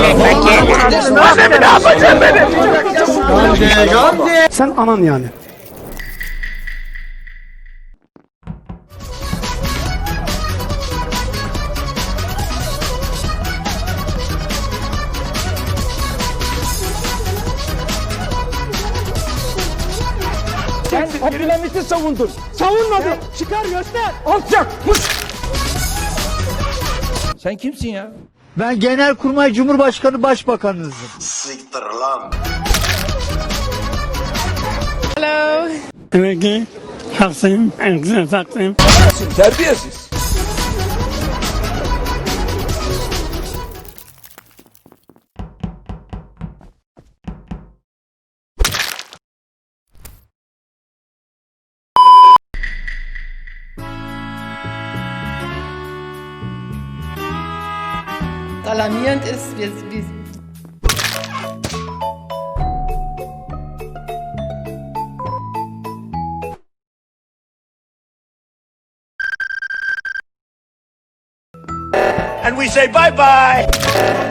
Annemi ne yapacaksın beni? Sen anan yani. Sen Abdülhamit'i savundun. Savunmadın. Çıkar göster. Alçak. Sen kimsin ya? Ben Genelkurmay Cumhurbaşkanı Başbakanınızım. Siktir lan. Demek ki haklıyım, haklıyım. Terbiyesiz. Alarmierend ist, wir, wir, And we say bye bye.